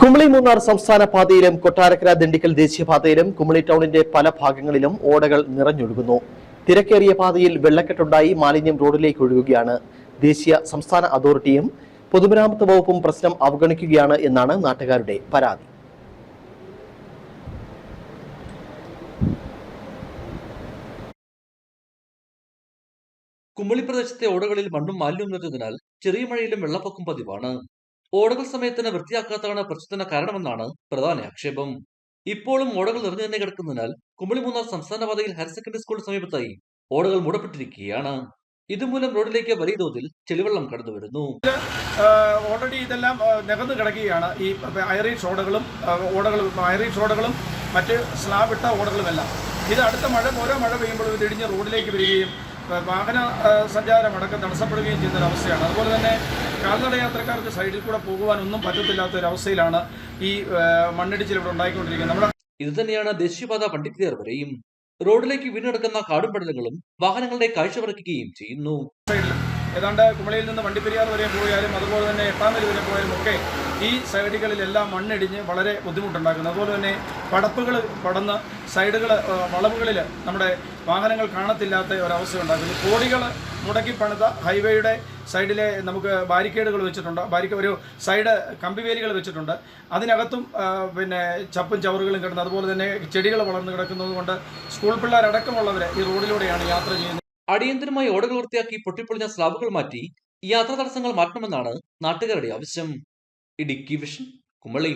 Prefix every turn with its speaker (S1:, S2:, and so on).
S1: കുമളി മൂന്നാർ സംസ്ഥാന പാതയിലും കൊട്ടാരക്കര ദിണ്ടിക്കൽ ദേശീയപാതയിലും കുമളി ടൗണിന്റെ പല ഭാഗങ്ങളിലും ഓടകൾ നിറഞ്ഞൊഴുകുന്നു. തിരക്കേറിയ പാതയിൽ വെള്ളക്കെട്ടുണ്ടായി മാലിന്യം റോഡിലേക്ക് ഒഴുകുകയാണ്. ദേശീയ സംസ്ഥാന അതോറിറ്റിയും പൊതുമരാമത്ത് വകുപ്പും പ്രശ്നം അവഗണിക്കുകയാണ് എന്നാണ് നാട്ടുകാരുടെ പരാതി.
S2: കുമ്പളി പ്രദേശത്തെ ഓടകളിൽ മണ്ണും മാലിന്യം നിറഞ്ഞതിനാൽ ചെറിയ മഴയിലും വെള്ളപ്പൊക്കം പതിവാണ്. ഓടകൾ സമയത്തിന് വൃത്തിയാക്കാത്തതാണ് പ്രശ്നത്തിന് കാരണമെന്നാണ് പ്രധാന ആക്ഷേപം. ഇപ്പോഴും ഓടകൾ നിറഞ്ഞു തന്നെ കിടക്കുന്നതിനാൽ കുമ്പളി മൂന്നാർ സംസ്ഥാന പാതയിൽ ഹയർ സെക്കൻഡറി സ്കൂളിന് സമീപത്തായി ഓടകൾ മൂടപ്പെട്ടിരിക്കുകയാണ്. ഇതുമൂലം റോഡിലേക്ക് വലിയ തോതിൽ ചെളിവെള്ളം കടന്നു വരുന്നു
S3: ഓൾറെഡി ഇതെല്ലാം നികന്നു കിടക്കുകയാണ്. ഈ ഐറിഷ് ഓടകളും ഓടകളും ഐറിഷ് ഓടകളും മറ്റ് സ്ലാബ് ഇട്ട ഓടകളുമെല്ലാം. ഇത് അടുത്ത മഴ ഓരോ മഴ പെയ്യുമ്പോഴും ഇത് ഇടിഞ്ഞ് റോഡിലേക്ക് വരികയും വാഹന സഞ്ചാരം അടക്കം തടസ്സപ്പെടുകയും ചെയ്യുന്ന ഒരവസ്ഥയാണ് അവസ്ഥയാണ് അതുപോലെ തന്നെ കാൽനട യാത്രക്കാർക്ക് സൈഡിൽ കൂടെ പോകുവാനൊന്നും പറ്റത്തില്ലാത്ത ഒരു അവസ്ഥയിലാണ് ഈ മണ്ണിടിച്ചിൽ ഇവിടെ ഉണ്ടായിക്കൊണ്ടിരിക്കുന്നത്. നമ്മുടെ
S2: ഇത് തന്നെയാണ് ദേശീയപാത പണ്ടിക്ലിയർ വരെയും റോഡിലേക്ക് വീണ്ടെടുക്കുന്ന കാടും പടലുകളും വാഹനങ്ങളുടെ കാഴ്ച ചെയ്യുന്നു.
S3: ഏതാണ്ട് കുമളിയിൽ നിന്ന് വണ്ടിപ്പെരിയാർ വരെ പോയാലും അതുപോലെ തന്നെ എട്ടാമരി വരെ പോയാലും ഒക്കെ ഈ സൈഡുകളിലെല്ലാം മണ്ണിടിഞ്ഞ് വളരെ ബുദ്ധിമുട്ടുണ്ടാക്കുന്നു. അതുപോലെ തന്നെ പടപ്പുകൾ പടന്ന് സൈഡുകൾ വളവുകളിൽ നമ്മുടെ വാഹനങ്ങൾ കാണത്തില്ലാത്ത ഒരവസ്ഥ ഉണ്ടാക്കുന്നു കോടികൾ മുടക്കി പണിത ഹൈവേയുടെ സൈഡിലെ നമുക്ക് ബാരിക്കേഡുകൾ വെച്ചിട്ടുണ്ട്. ബാരിക്ക ഒരു സൈഡ് കമ്പിവേലികൾ വെച്ചിട്ടുണ്ട്. അതിനകത്തും പിന്നെ ചപ്പും ചവറുകളും കിടന്ന് അതുപോലെ തന്നെ ചെടികൾ വളർന്നു കിടക്കുന്നത് കൊണ്ട് സ്കൂൾ പിള്ളേരടക്കമുള്ളവർ ഈ റോഡിലൂടെയാണ് യാത്ര ചെയ്യുന്നത്.
S2: അടിയന്തരമായി ഓടകൾ വൃത്തിയാക്കി പൊട്ടിപ്പൊളിഞ്ഞ സ്ലാബുകൾ മാറ്റി യാത്രാ തടസ്സങ്ങൾ മാറ്റണമെന്നാണ് നാട്ടുകാരുടെ ആവശ്യം. ഇടുക്കി വിഷൻ കുമളി.